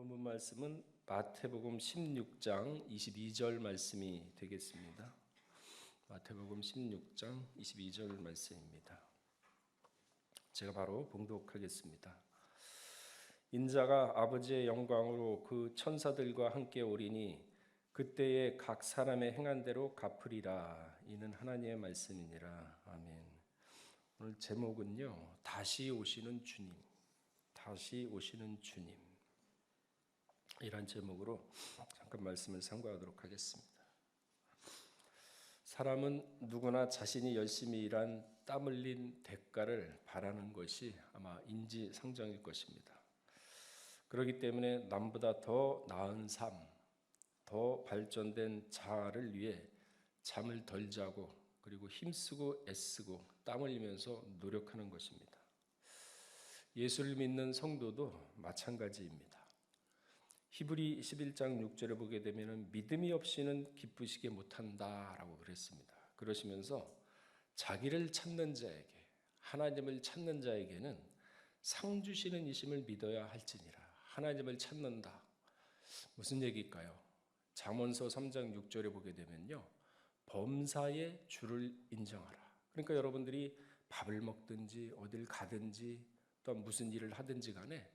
본문 말씀은 마태복음 16장 22절 말씀이 되겠습니다. 마태복음 16장 22절 말씀입니다. 제가 바로 봉독하겠습니다. 인자가 아버지의 영광으로 그 천사들과 함께 오리니 그때에 각 사람의 행한 대로 갚으리라. 이는 하나님의 말씀이니라. 아멘. 오늘 제목은요. 다시 오시는 주님. 다시 오시는 주님. 이란 제목으로 잠깐 말씀을 상고하도록 하겠습니다. 사람은 누구나 자신이 열심히 일한 땀 흘린 대가를 바라는 것이 아마 인지상정일 것입니다. 그렇기 때문에 남보다 더 나은 삶, 더 발전된 자아를 위해 잠을 덜 자고 그리고 힘쓰고 애쓰고 땀 흘리면서 노력하는 것입니다. 예수를 믿는 성도도 마찬가지입니다. 히브리 11장 6절에 보게 되면 믿음이 없이는 기쁘시게 못한다라고 그랬습니다. 그러시면서 자기를 찾는 자에게 하나님을 찾는 자에게는 상 주시는 이심을 믿어야 할지니라. 하나님을 찾는다. 무슨 얘기일까요? 잠언서 3장 6절에 보게 되면요. 범사의 주를 인정하라. 그러니까 여러분들이 밥을 먹든지 어딜 가든지 또 무슨 일을 하든지 간에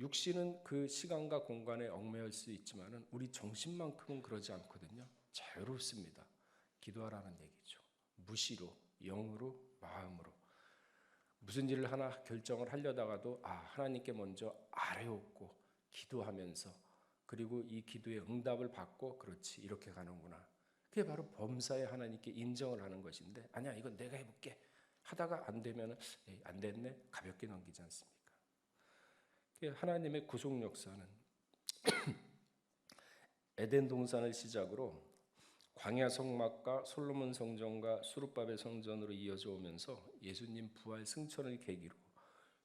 육신은 그 시간과 공간에 얽매일 수 있지만은 우리 정신만큼은 그러지 않거든요. 자유롭습니다. 기도하라는 얘기죠. 무시로, 영으로, 마음으로. 무슨 일을 하나 결정을 하려다가도 아, 하나님께 먼저 아뢰옵고 기도하면서 그리고 이 기도의 응답을 받고 그렇지 이렇게 가는구나. 그게 바로 범사에 하나님께 인정을 하는 것인데 아니야 이건 내가 해볼게 하다가 안 되면 안 됐네 가볍게 넘기지 않습니까? 하나님의 구속 역사는 에덴 동산을 시작으로 광야 성막과 솔로몬 성전과 수르밥의 성전으로 이어져 오면서 예수님 부활 승천을 계기로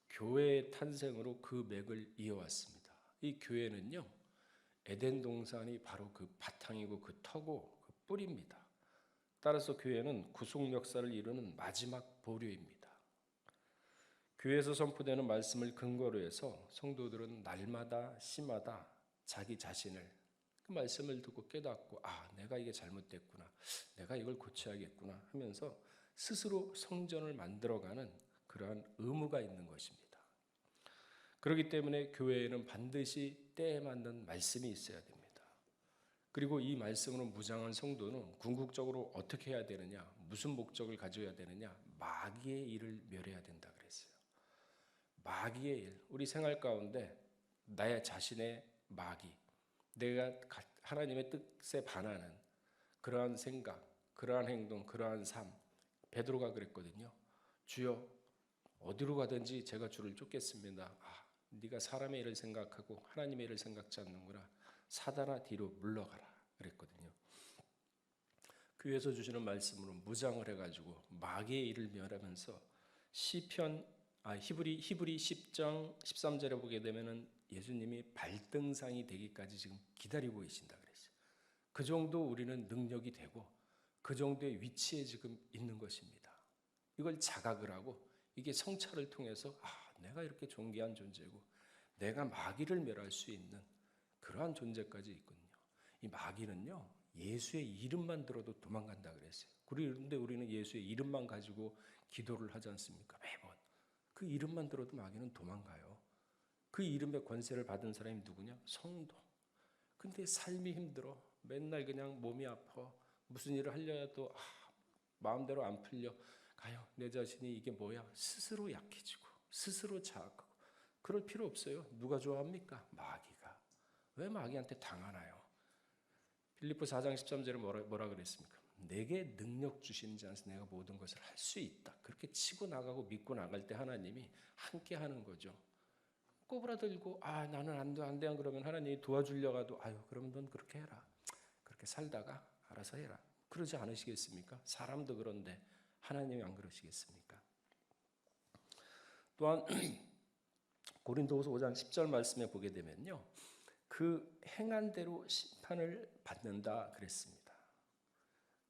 교회의 탄생으로 그 맥을 이어왔습니다. 이 교회는요 에덴 동산이 바로 그 바탕이고 그 터고 그 뿌리입니다. 따라서 교회는 구속 역사를 이루는 마지막 보류입니다. 교회에서 선포되는 말씀을 근거로 해서 성도들은 날마다 심마다 자기 자신을 그 말씀을 듣고 깨닫고 아 내가 이게 잘못됐구나 내가 이걸 고쳐야겠구나 하면서 스스로 성전을 만들어가는 그러한 의무가 있는 것입니다. 그렇기 때문에 교회에는 반드시 때에 맞는 말씀이 있어야 됩니다. 그리고 이 말씀으로 무장한 성도는 궁극적으로 어떻게 해야 되느냐, 무슨 목적을 가져야 되느냐, 마귀의 일을 멸해야 된다. 마귀의 일, 우리 생활 가운데 나의 자신의 마귀, 내가 하나님의 뜻에 반하는 그러한 생각, 그러한 행동, 그러한 삶, 베드로가 그랬거든요. 주여 어디로 가든지 제가 주를 쫓겠습니다. 아, 네가 사람의 일을 생각하고 하나님의 일을 생각지 않는구나. 사단아 뒤로 물러가라 그랬거든요. 교회에서 주시는 말씀으로 무장을 해가지고 마귀의 일을 멸하면서 시편 아, 히브리 히브리 10장 13절에 보게 되면은 예수님이 발등상이 되기까지 지금 기다리고 계신다 그랬어요. 그 정도 우리는 능력이 되고 그 정도의 위치에 지금 있는 것입니다. 이걸 자각을 하고 이게 성찰을 통해서 아, 내가 이렇게 존귀한 존재고 내가 마귀를 멸할 수 있는 그러한 존재까지 있거든요. 이 마귀는요. 예수의 이름만 들어도 도망간다 그랬어요. 그런데 우리는 예수의 이름만 가지고 기도를 하지 않습니까? 매번. 그 이름만 들어도 마귀는 도망가요. 그 이름의 권세를 받은 사람이 누구냐? 성도. 근데 삶이 힘들어. 맨날 그냥 몸이 아파. 무슨 일을 하려도 아, 마음대로 안 풀려. 가요. 내 자신이 이게 뭐야? 스스로 약해지고 스스로 자악하고 그럴 필요 없어요. 누가 좋아합니까? 마귀가. 왜 마귀한테 당하나요? 필리포 4장 13절에 뭐라, 뭐라 그랬습니까? 내게 능력 주시는 자에서 내가 모든 것을 할 수 있다. 그렇게 치고 나가고 믿고 나갈 때 하나님이 함께 하는 거죠. 꼬부라들고 아 나는 안 돼, 안 돼. 그러면 하나님이 도와주려고 도 아유 그러면 넌 그렇게 해라. 그렇게 살다가 알아서 해라. 그러지 않으시겠습니까? 사람도 그런데 하나님이 안 그러시겠습니까? 또한 고린도후서 5장 10절 말씀에 보게 되면요. 그 행한 대로 심판을 받는다 그랬습니다.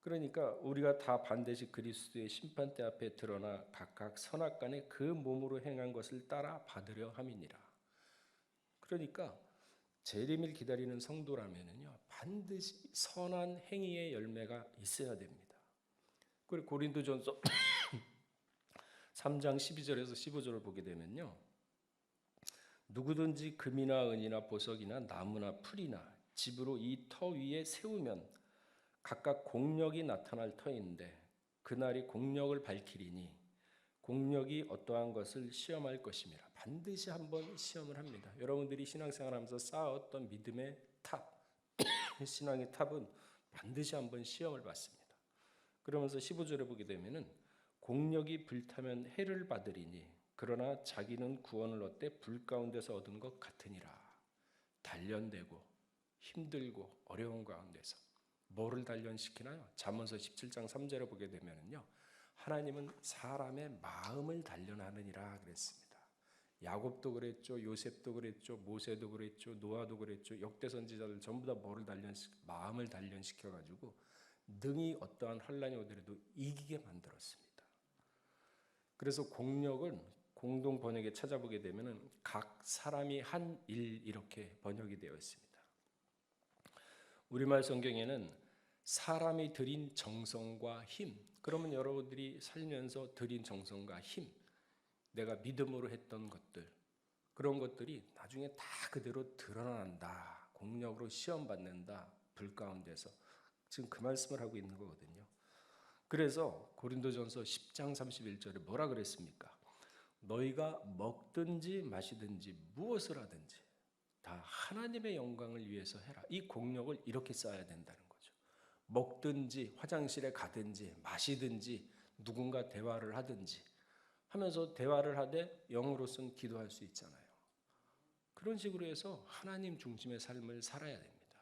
그러니까 우리가 다 반드시 그리스도의 심판대 앞에 드러나 각각 선악간에 그 몸으로 행한 것을 따라 받으려 함이니라. 그러니까 재림을 기다리는 성도라면은요 반드시 선한 행위의 열매가 있어야 됩니다. 그리고 고린도전서 3장 12절에서 15절을 보게 되면요 누구든지 금이나 은이나 보석이나 나무나 풀이나 집으로 이 터 위에 세우면 각각 공력이 나타날 터인데 그날이 공력을 밝히리니 공력이 어떠한 것을 시험할 것임이라 반드시 한번 시험을 합니다. 여러분들이 신앙생활하면서 쌓았던 믿음의 탑, 신앙의 탑은 반드시 한번 시험을 받습니다. 그러면서 15절에 보게 되면은 공력이 불타면 해를 받으리니 그러나 자기는 구원을 얻되 불 가운데서 얻은 것 같으니라 단련되고 힘들고 어려운 가운데서 뭐를 단련시키나요? 잠언서 17장 3절에 보게 되면은요. 하나님은 사람의 마음을 단련하느니라 그랬습니다. 야곱도 그랬죠. 요셉도 그랬죠. 모세도 그랬죠. 노아도 그랬죠. 역대 선지자들 전부 다 뭐를 단련시 마음을 단련시켜 가지고 능히 어떠한 환란이 오더라도 이기게 만들었습니다. 그래서 공력은 공동 번역에 찾아보게 되면은 각 사람이 한 일 이렇게 번역이 되어 있습니다. 우리말 성경에는 사람이 들인 정성과 힘. 그러면 여러분들이 살면서 들인 정성과 힘, 내가 믿음으로 했던 것들, 그런 것들이 나중에 다 그대로 드러난다. 공력으로 시험 받는다. 불 가운데서. 지금 그 말씀을 하고 있는 거거든요. 그래서 고린도전서 10장 31절에 뭐라 그랬습니까? 너희가 먹든지 마시든지 무엇을 하든지 다 하나님의 영광을 위해서 해라. 이 공력을 이렇게 쌓아야 된다는 거죠. 먹든지 화장실에 가든지 마시든지 누군가 대화를 하든지 하면서 대화를 하되 영으로서는 기도할 수 있잖아요. 그런 식으로 해서 하나님 중심의 삶을 살아야 됩니다.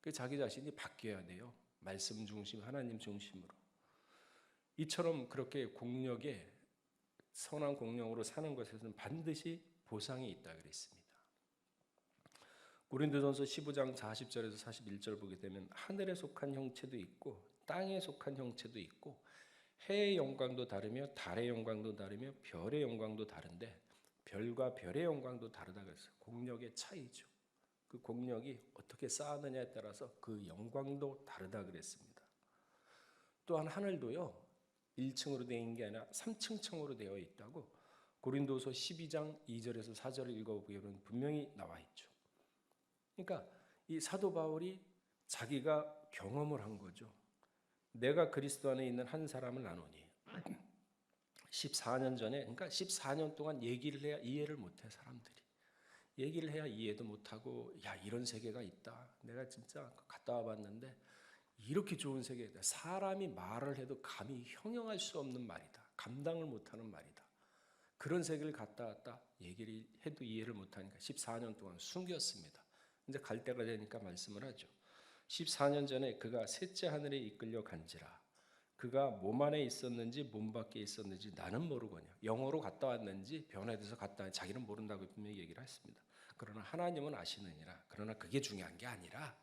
그 자기 자신이 바뀌어야 돼요. 말씀 중심, 하나님 중심으로. 이처럼 그렇게 공력에 선한 공력으로 사는 것에서는 반드시 보상이 있다 그랬습니다. 고린도전서 15장 40절에서 41절 보게 되면 하늘에 속한 형체도 있고 땅에 속한 형체도 있고 해의 영광도 다르며 달의 영광도 다르며 별의 영광도 다른데 별과 별의 영광도 다르다 그랬어요. 공력의 차이죠. 그 공력이 어떻게 쌓았느냐에 따라서 그 영광도 다르다 그랬습니다. 또한 하늘도요. 1층으로 되어 있는 게 아니라 3층 층으로 되어 있다고 고린도서 12장 2절에서 4절을 읽어보면 분명히 나와 있죠. 그러니까 이 사도 바울이 자기가 경험을 한 거죠. 내가 그리스도 안에 있는 한 사람을 나누니. 14년 전에 그러니까 14년 동안 얘기를 해야 이해를 못해 사람들이. 얘기를 해야 이해도 못하고 야 이런 세계가 있다. 내가 진짜 갔다 와봤는데 이렇게 좋은 세계다. 사람이 말을 해도 감히 형용할 수 없는 말이다. 감당을 못하는 말이다. 그런 세계를 갔다 왔다. 얘기를 해도 이해를 못하니까 14년 동안 숨겼습니다 이제 갈 때가 되니까 말씀을 하죠. 14년 전에 그가 셋째 하늘에 이끌려 간지라. 그가 몸 안에 있었는지 몸 밖에 있었는지 나는 모르거냐 영어로 갔다 왔는지 변화돼서 갔다 왔는지 자기는 모른다고 분명히 얘기를 했습니다. 그러나 하나님은 아시느니라. 그러나 그게 중요한 게 아니라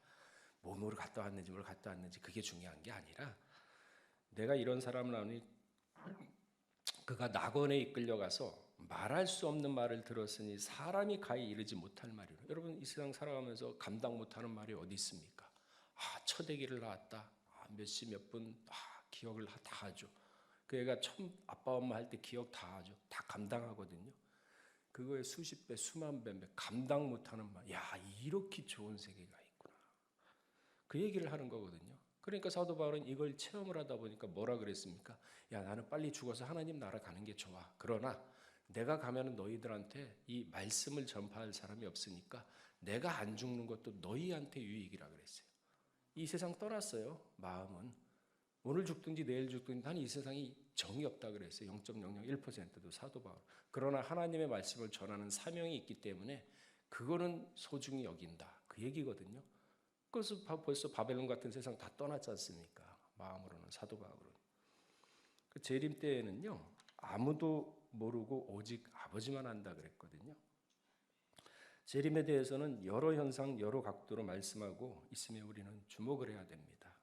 몸으로 갔다 왔는지 뭘 갔다 왔는지 그게 중요한 게 아니라 내가 이런 사람을 아니 그가 낙원에 이끌려가서 말할 수 없는 말을 들었으니 사람이 가히 이르지 못할 말이로 여러분 이 세상 살아가면서 감당 못하는 말이 어디 있습니까? 아, 첫 아기를 낳았다. 아, 몇 시 몇 분, 아, 기억을 다 하죠. 그 애가 처음 아빠 엄마 할 때 기억 다 하죠. 다 감당하거든요. 그거에 수십 배, 수만 배, 감당 못하는 말. 야, 이렇게 좋은 세계가 있구나. 그 얘기를 하는 거거든요. 그러니까 사도 바울은 이걸 체험을 하다 보니까 뭐라 그랬습니까? 야, 나는 빨리 죽어서 하나님 나라 가는 게 좋아. 그러나 내가 가면은 너희들한테 이 말씀을 전파할 사람이 없으니까 내가 안 죽는 것도 너희한테 유익이라 그랬어요. 이 세상 떠났어요. 마음은 오늘 죽든지 내일 죽든지 난 이 세상이 정이 없다 그랬어요. 0.001%도 사도 바울. 그러나 하나님의 말씀을 전하는 사명이 있기 때문에 그거는 소중히 여긴다. 그 얘기거든요. 그래서 벌써 바벨론 같은 세상 다 떠났지 않습니까? 마음으로는 사도 바울은. 그 재림 때에는요. 아무도 모르고 오직 아버지만 안다 그랬거든요. 재림에 대해서는 여러 현상, 여러 각도로 말씀하고 있으며 우리는 주목을 해야 됩니다.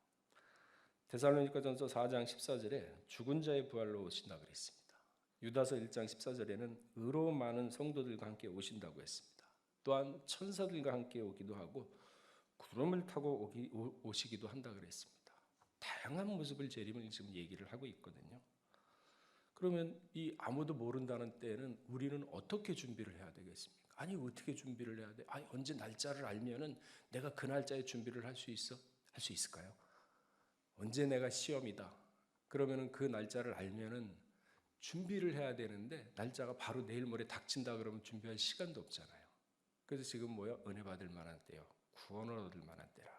데살로니가전서 4장 14절에 죽은 자의 부활로 오신다 그랬습니다. 유다서 1장 14절에는 의로운 많은 성도들과 함께 오신다고 했습니다. 또한 천사들과 함께 오기도 하고 구름을 타고 오기, 오, 오시기도 한다 그랬습니다. 다양한 모습을 재림을 지금 얘기를 하고 있거든요. 그러면 이 아무도 모른다는 때에는 우리는 어떻게 준비를 해야 되겠습니까? 아니 어떻게 준비를 해야 돼? 아니 언제 날짜를 알면은 내가 그 날짜에 준비를 할 수 있어? 할 수 있을까요? 언제 내가 시험이다. 그러면은 그 날짜를 알면은 준비를 해야 되는데 날짜가 바로 내일 모레 닥친다 그러면 준비할 시간도 없잖아요. 그래서 지금 뭐야? 은혜 받을 만한 때요. 구원을 얻을 만한 때라.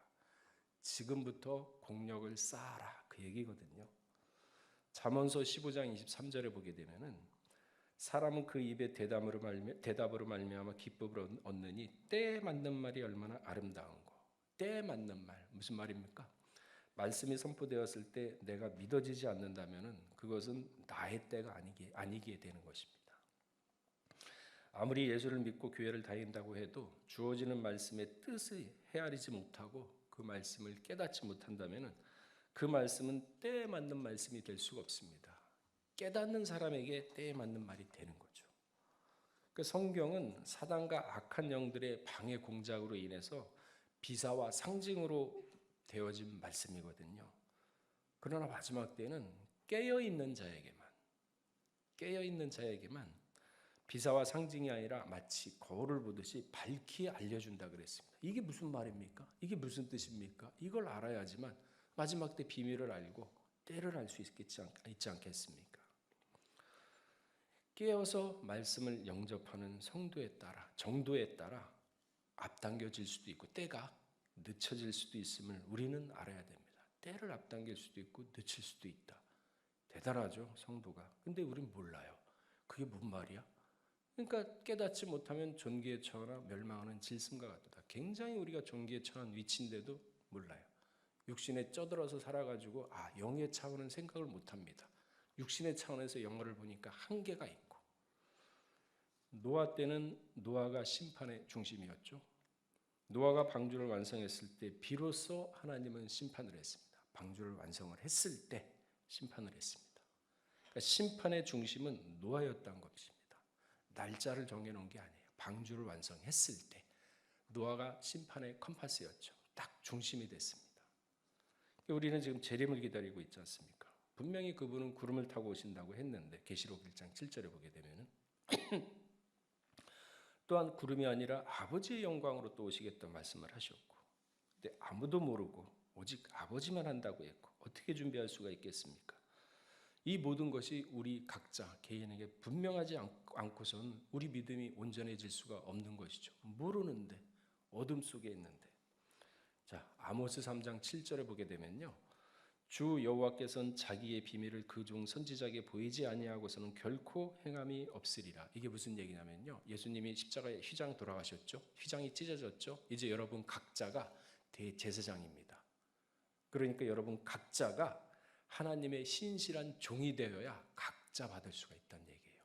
지금부터 공력을 쌓아라. 그 얘기거든요. 잠언서 15장 23절에 보게 되면은 사람은 그 입에 대답으로 말미 대답으로 말미암아 기쁨을 얻느니 때에 맞는 말이 얼마나 아름다운 거. 때에 맞는 말 무슨 말입니까? 말씀이 선포되었을 때 내가 믿어지지 않는다면은 그것은 나의 때가 아니게 아니게 되는 것입니다. 아무리 예수를 믿고 교회를 다닌다고 해도 주어지는 말씀의 뜻을 헤아리지 못하고 그 말씀을 깨닫지 못한다면은 그 말씀은 때에 맞는 말씀이 될 수가 없습니다. 깨닫는 사람에게 때에 맞는 말이 되는 거죠. 그 성경은 사단과 악한 영들의 방해 공작으로 인해서 비사와 상징으로 되어진 말씀이거든요. 그러나 마지막 때는 깨어 있는 자에게만 깨어 있는 자에게만 비사와 상징이 아니라 마치 거울을 보듯이 밝히 알려준다 그랬습니다. 이게 무슨 말입니까? 이게 무슨 뜻입니까? 이걸 알아야지만 마지막 때 비밀을 알고 때를 알 수 있겠지 있지 않겠습니까? 깨어서 말씀을 영접하는 성도에 따라 정도에 따라 앞당겨질 수도 있고 때가 늦춰질 수도 있음을 우리는 알아야 됩니다. 때를 앞당길 수도 있고 늦출 수도 있다. 대단하죠 성도가. 근데 우린 몰라요. 그게 뭔 말이야? 그러니까 깨닫지 못하면 존귀에 처하나 멸망하는 질승과 같다. 굉장히 우리가 존귀에 처한 위치인데도 몰라요. 육신에 쩌들어서 살아가지고 아 영의 차원은 생각을 못합니다. 육신의 차원에서 영어를 보니까 한계가 있고 노아 때는 노아가 심판의 중심이었죠. 노아가 방주를 완성했을 때 비로소 하나님은 심판을 했습니다. 방주를 완성을 했을 때 심판을 했습니다. 그러니까 심판의 중심은 노아였다는 것입니다. 날짜를 정해놓은 게 아니에요. 방주를 완성했을 때 노아가 심판의 컴파스였죠. 딱 중심이 됐습니다. 우리는 지금 재림을 기다리고 있지 않습니까? 분명히 그분은 구름을 타고 오신다고 했는데 계시록 1장 7절에 보게 되면은 또한 구름이 아니라 아버지의 영광으로 또 오시겠다 말씀을 하셨고 근데 아무도 모르고 오직 아버지만 한다고 했고 어떻게 준비할 수가 있겠습니까? 이 모든 것이 우리 각자 개인에게 분명하지 않고선 우리 믿음이 온전해질 수가 없는 것이죠. 모르는데 어둠 속에 있는데. 자, 아모스 3장 7절에 보게 되면요. 주 여호와께서는 자기의 비밀을 그 종 선지자에게 보이지 아니하고서는 결코 행함이 없으리라. 이게 무슨 얘기냐면요. 예수님이 십자가에 휘장 돌아가셨죠. 휘장이 찢어졌죠. 이제 여러분 각자가 대제사장입니다. 그러니까 여러분 각자가 하나님의 신실한 종이 되어야 각자 받을 수가 있다는 얘기예요.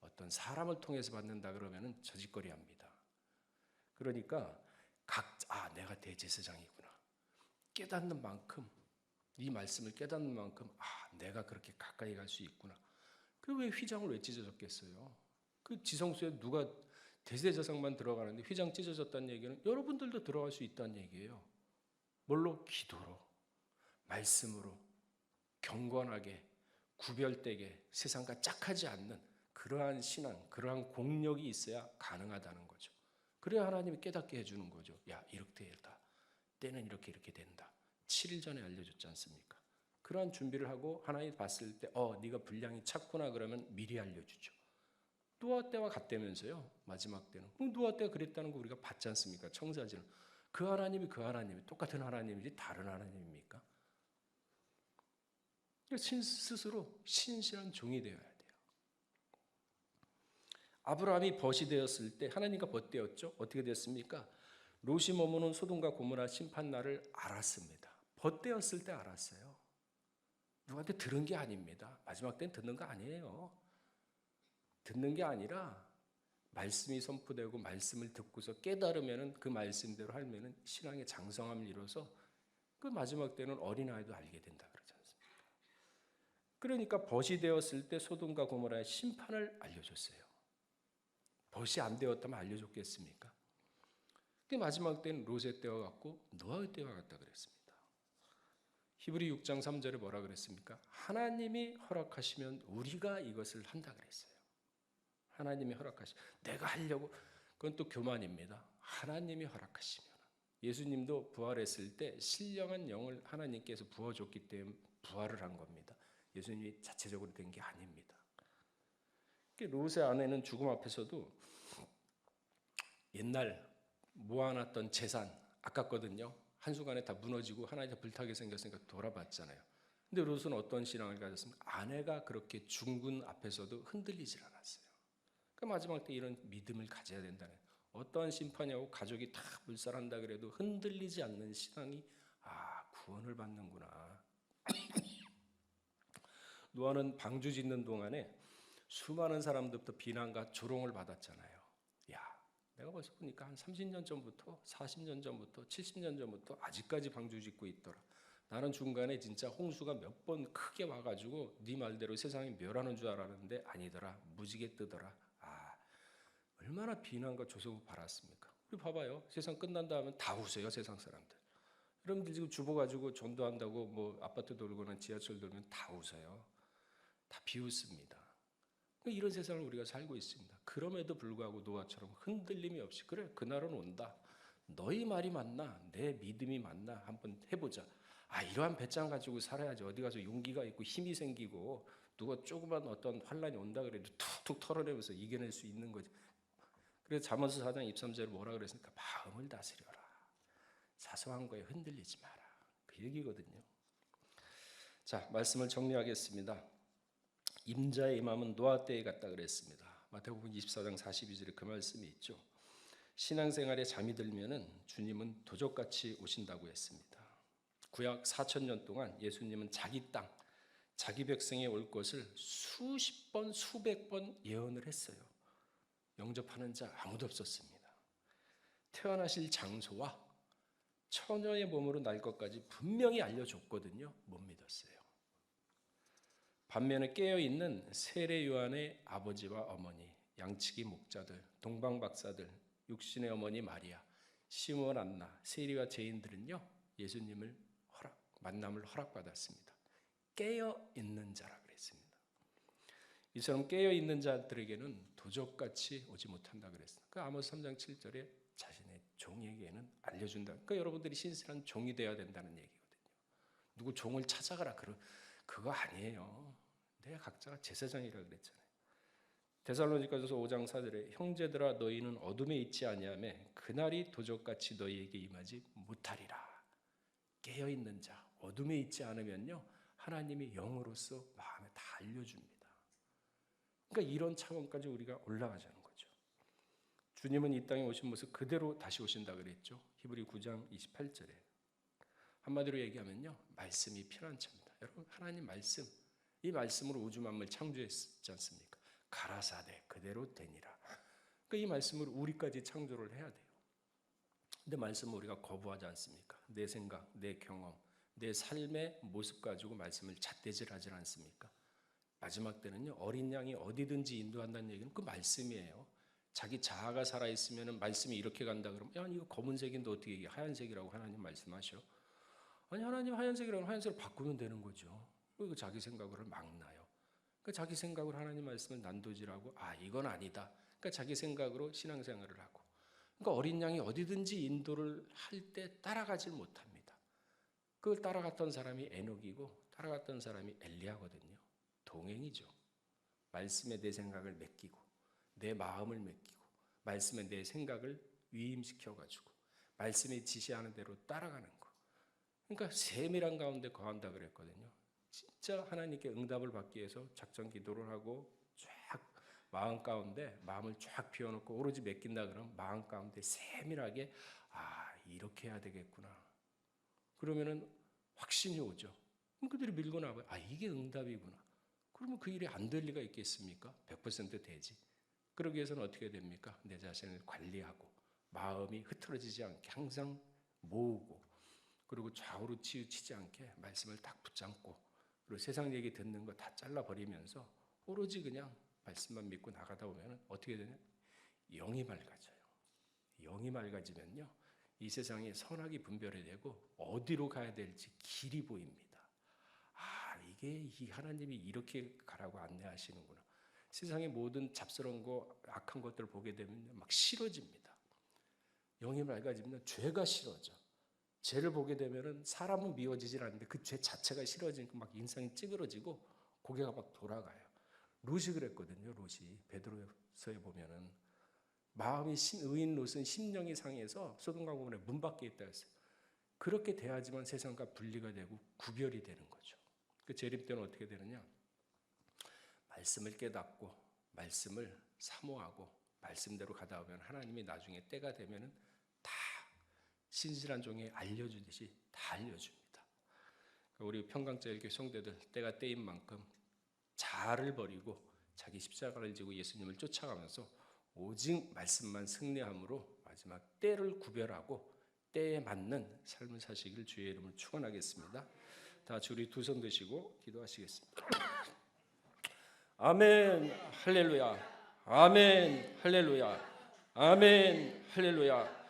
어떤 사람을 통해서 받는다 그러면은 저짓거리합니다. 그러니까 각자 아 내가 대제사장이구나 깨닫는 만큼 이 말씀을 깨닫는 만큼 아 내가 그렇게 가까이 갈 수 있구나. 그왜 휘장을 왜 찢어졌겠어요? 그 지성소에 누가 대제사장만 들어가는데 휘장 찢어졌다는 얘기는 여러분들도 들어갈 수 있다는 얘기예요. 뭘로 기도로 말씀으로 경건하게 구별되게 세상과 짝하지 않는 그러한 신앙, 그러한 공력이 있어야 가능하다는 거죠. 그래야 하나님이 깨닫게 해주는 거죠. 야 이렇게 된다. 때는 이렇게 이렇게 된다. 7일 전에 알려줬지 않습니까? 그러한 준비를 하고 하나님 봤을 때, 어, 네가 분량이 찼구나 그러면 미리 알려주죠. 노아 때와 같다면서요. 마지막 때는. 그럼 노아 때가 그랬다는 거 우리가 봤지 않습니까? 청사진은. 그 하나님이 그 하나님이 똑같은 하나님이지 다른 하나님입니까? 신 스스로 신실한 종이 되어야 돼요. 아브라함이 벗이 되었을 때 하나님과 벗되었죠. 어떻게 됐습니까? 롯이 머무는 소돔과 고모라 심판 날을 알았습니다. 벗되었을 때 알았어요. 누구한테 들은 게 아닙니다. 마지막 때는 듣는 거 아니에요. 듣는 게 아니라 말씀이 선포되고 말씀을 듣고서 깨달으면은 그 말씀대로 하면은 신앙의 장성함을 이뤄서 그 마지막 때는 어린아이도 알게 된다. 그러니까 벗이 되었을 때 소돔과 고모라의 심판을 알려줬어요. 벗이 안 되었다면 알려줬겠습니까? 그 마지막 때는 롯의 때와 같고 노아의 때와 같다 그랬습니다. 히브리 6장 3절에 뭐라 그랬습니까? 하나님이 허락하시면 우리가 이것을 한다 그랬어요. 하나님이 허락하시. 내가 하려고 그건 또 교만입니다. 하나님이 허락하시면 예수님도 부활했을 때 신령한 영을 하나님께서 부어줬기 때문에 부활을 한 겁니다. 예수님이 자체적으로 된 게 아닙니다. 롯의 아내는 죽음 앞에서도 옛날 모아놨던 재산 아깝거든요. 한순간에 다 무너지고 하나님 다 불타게 생겼으니까 돌아봤잖아요. 근데 롯은 어떤 신앙을 가졌습니까? 아내가 그렇게 중군 앞에서도 흔들리질 않았어요. 그 마지막 때 이런 믿음을 가져야 된다는 어떠한 심판이 하고 가족이 다 불살한다 그래도 흔들리지 않는 신앙이 아 구원을 받는구나. 노아는 방주 짓는 동안에 수많은 사람들부터 비난과 조롱을 받았잖아요. 야, 내가 벌써 보니까 한 30년 전부터, 40년 전부터, 70년 전부터 아직까지 방주 짓고 있더라. 나는 중간에 진짜 홍수가 몇 번 크게 와가지고 네 말대로 세상이 멸하는 줄 알았는데 아니더라. 무지개 뜨더라. 아, 얼마나 비난과 조성을 받았습니까? 우리 봐봐요. 세상 끝난다 하면 다 웃어요. 세상 사람들. 여러분들 지금 주보 가지고 전도한다고 뭐 아파트 돌거나 지하철 돌면 다 웃어요. 다 비웃습니다. 이런 세상을 우리가 살고 있습니다. 그럼에도 불구하고 노아처럼 흔들림이 없이 그래 그날은 온다. 너희 말이 맞나? 내 믿음이 맞나? 한번 해보자. 아 이러한 배짱 가지고 살아야지. 어디 가서 용기가 있고 힘이 생기고 누가 조그만 어떤 환란이 온다 그래도 툭툭 털어내면서 이겨낼 수 있는 거지. 그래서 잠언서 4장 23절에 뭐라 그랬습니까? 마음을 다스려라. 사소한 거에 흔들리지 마라. 그 얘기거든요. 자 말씀을 정리하겠습니다. 임자의 임함은 노아 때에 같다 그랬습니다. 마태복음 24장 42절에 그 말씀이 있죠. 신앙생활에 잠이 들면은 주님은 도적같이 오신다고 했습니다. 구약 4천 년 동안 예수님은 자기 땅, 자기 백성이 올 것을 수십 번, 수백 번 예언을 했어요. 영접하는 자 아무도 없었습니다. 태어나실 장소와 처녀의 몸으로 날 것까지 분명히 알려줬거든요. 못 믿었어요. 반면에 깨어 있는 세례 요한의 아버지와 어머니, 양치기 목자들, 동방 박사들, 육신의 어머니 마리아, 시몬 안나, 세리와 제인들은요 예수님을 허락 만남을 허락받았습니다. 깨어 있는 자라 그랬습니다. 이처럼 깨어 있는 자들에게는 도적같이 오지 못한다 그랬습니다. 그 아모스 3장 7절에 자신의 종에게는 알려준다. 그러니까 여러분들이 신실한 종이 되어야 된다는 얘기거든요. 누구 종을 찾아가라 그런 그거 아니에요. 내 각자가 제사장이라 그랬잖아요. 데살로니가서 5장 4절에 형제들아 너희는 어둠에 있지 아니하며 그날이 도적같이 너희에게 임하지 못하리라. 깨어 있는 자 어둠에 있지 않으면요 하나님이 영으로서 마음에 다 알려줍니다. 그러니까 이런 차원까지 우리가 올라가자는 거죠. 주님은 이 땅에 오신 모습 그대로 다시 오신다 그랬죠. 히브리 9장 28절에 한마디로 얘기하면요 말씀이 피난처입니다. 여러분 하나님 말씀 이 말씀으로 우주 만물 창조했지 않습니까? 가라사대 그대로 되니라. 그러니까 이 말씀으로 우리까지 창조를 해야 돼요. 근데 말씀을 우리가 거부하지 않습니까? 내 생각, 내 경험, 내 삶의 모습 가지고 말씀을 잣대질하지 않습니까? 마지막 때는요 어린 양이 어디든지 인도한다는 얘기는 그 말씀이에요. 자기 자아가 살아 있으면 말씀이 이렇게 간다 그러면 야 이거 검은색인데 어떻게 이게 하얀색이라고 하나님 말씀하셔? 아니 하나님 하얀색이라면 하얀색으로 바꾸면 되는 거죠. 그 자기 생각을 막나요. 그 자기 생각으로 하나님 말씀을 난도질하고 아 이건 아니다. 그러니까 자기 생각으로 신앙생활을 하고. 그러니까 어린 양이 어디든지 인도를 할 때 따라가질 못합니다. 그걸 따라갔던 사람이 에녹이고 따라갔던 사람이 엘리야거든요. 동행이죠. 말씀에 내 생각을 맡기고 내 마음을 맡기고 말씀에 내 생각을 위임시켜 가지고 말씀이 지시하는 대로 따라가는 거. 그러니까 세밀한 가운데 거한다 그랬거든요. 진짜 하나님께 응답을 받기 위해서 작전 기도를 하고 쫙 마음 가운데 마음을 쫙 비워놓고 오로지 맡긴다 그러면 마음 가운데 세밀하게 아 이렇게 해야 되겠구나. 그러면은 확신이 오죠. 그럼 그들이 밀고 나와요. 아 이게 응답이구나. 그러면 그 일이 안 될 리가 있겠습니까? 100% 되지. 그러기 위해서는 어떻게 됩니까? 내 자신을 관리하고 마음이 흐트러지지 않게 항상 모으고 그리고 좌우로 치우치지 않게 말씀을 딱 붙잡고 그리고 세상 얘기 듣는 거 다 잘라버리면서 오로지 그냥 말씀만 믿고 나가다 보면 어떻게 되냐? 영이 맑아져요. 영이 맑아지면요. 이 세상에 선악이 분별이 되고 어디로 가야 될지 길이 보입니다. 아, 이게 이 하나님이 이렇게 가라고 안내하시는구나. 세상의 모든 잡스러운 거, 악한 것들을 보게 되면 막 싫어집니다. 영이 맑아지면 죄가 싫어져. 죄를 보게 되면은 사람은 미워지질 않는데 그 죄 자체가 싫어지니까 막 인상이 찌그러지고 고개가 막 돌아가요. 롯이 그랬거든요. 롯이 베드로서에 보면은 마음이 심, 의인 롯은 심령이 상해서 소돔과 고모라의 문 밖에 있다 했어요. 그렇게 돼야지만 세상과 분리가 되고 구별이 되는 거죠. 그 재림 때는 어떻게 되느냐? 말씀을 깨닫고 말씀을 사모하고 말씀대로 가다 보면 하나님이 나중에 때가 되면은 다 신실한 종에 알려주듯이 다 알려줍니다. 우리 평강제일교 성대들 때가 때인 만큼 자아를 버리고 자기 십자가를 지고 예수님을 쫓아가면서 오직 말씀만 승리함으로 마지막 때를 구별하고 때에 맞는 삶을 사시기를 주의 이름으로 축원하겠습니다. 다 우리 두손 드시고 기도하시겠습니다. 아멘 할렐루야 아멘 할렐루야 아멘 할렐루야